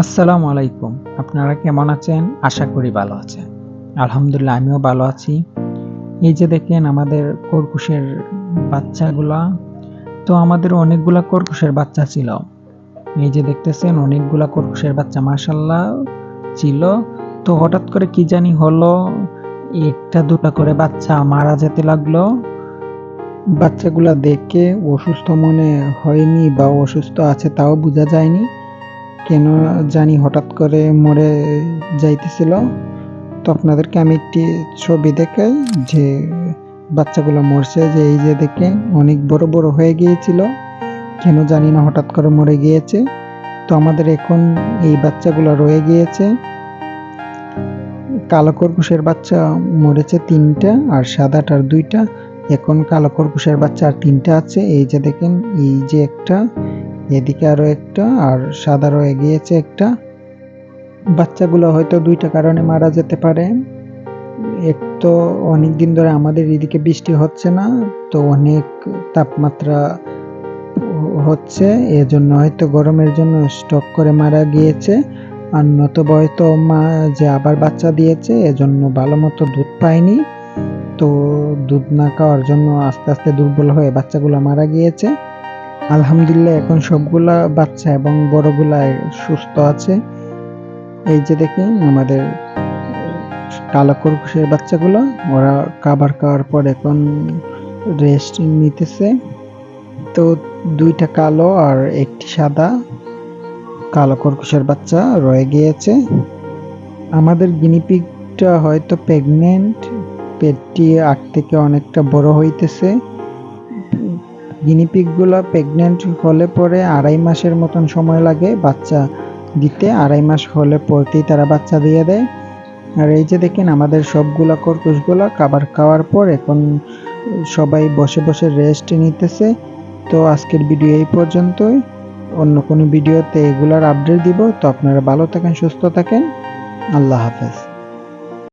আসসালামু আলাইকুম। আপনারা কেমন আছেন? আশা করি ভালো আছেন। আলহামদুলিল্লাহ, আমিও ভালো আছি। এই যে দেখেন আমাদের কর্কুশের বাচ্চাগুলা, তো আমাদের অনেকগুলা কর্কুশের বাচ্চা ছিল। এই যে দেখতেছেন, অনেকগুলা কর্কুশের বাচ্চা মাশাল্লাহ ছিল। তো হঠাৎ করে কি জানি হলো, একটা দুটা করে বাচ্চা মারা যেতে লাগল। বাচ্চাগুলা দেখে অসুস্থ মনে হয়নি বা অসুস্থ আছে তাও বোঝা যায়নি। কেন জানি হঠাৎ করে মরে যাইতেছিল। তো আপনাদেরকে আমি একটি ছবি দেখাই যে বাচ্চাগুলো মরছে, যে এই যে দেখেন অনেক বড় বড় হয়ে গিয়েছিল, কেন জানি না হঠাৎ করে মরে গিয়েছে। তো আমাদের এখন এই বাচ্চাগুলো রয়ে গিয়েছে। কালো খরগোশের বাচ্চা মরেছে তিনটা আর সাদাটার দুইটা। এখন কালো খরগোশের বাচ্চা আর তিনটা আছে। এই যে দেখেন, এই যে একটা এদিকে আরও একটা, আর সাদা রয়ে গিয়েছে একটা। বাচ্চাগুলো হয়তো দুইটা কারণে মারা যেতে পারে। এক তো অনেক দিন ধরে আমাদের এদিকে বৃষ্টি হচ্ছে না, তো অনেক তাপমাত্রা হচ্ছে। এজন্য হয়তো গরমের জন্য স্টক করে মারা গিয়েছে। আর নতুবা হয়তো মা যে আবার বাচ্চা দিয়েছে, এজন্য ভালো মতো দুধ পায়নি। তো দুধ না খাওয়ার জন্য আস্তে আস্তে দুর্বল হয়ে বাচ্চাগুলো মারা গিয়েছে। আলহামদুলিল্লাহ, এখন সবগুলা বাচ্চা এবং বড়গুলা সুস্থ আছে। এই যে দেখি, আমাদের কালো খরগোশের বাচ্চাগুলো, ওরা খাবার খাওয়ার পর এখন রেস্ট নিতেছে। তো দুইটা কালো আর একটি সাদা কালো খরগোশের বাচ্চা রয়ে গিয়েছে। আমাদের গিনিপিগটা হয়তো প্রেগনেন্ট পেটটি আগ থেকে অনেকটা বড় হইতেছে। গিনিপিগগুলো প্রেগনেন্ট হলে পরে আড়াই মাসের মতন সময় লাগে বাচ্চা দিতে। আড়াই মাস হলে পরতেই তারা বাচ্চা দিয়ে দেয়। আর এই যে দেখেন আমাদের সবগুলা কর্কশগুলা খাবার খাওয়ার পর এখন সবাই বসে বসে রেস্ট নিতেছে। তো আজকের ভিডিও এই পর্যন্তই। অন্য কোনো ভিডিওতে এগুলার আপডেট দিব। তো আপনারা ভালো থাকেন, সুস্থ থাকেন। আল্লাহ হাফেজ।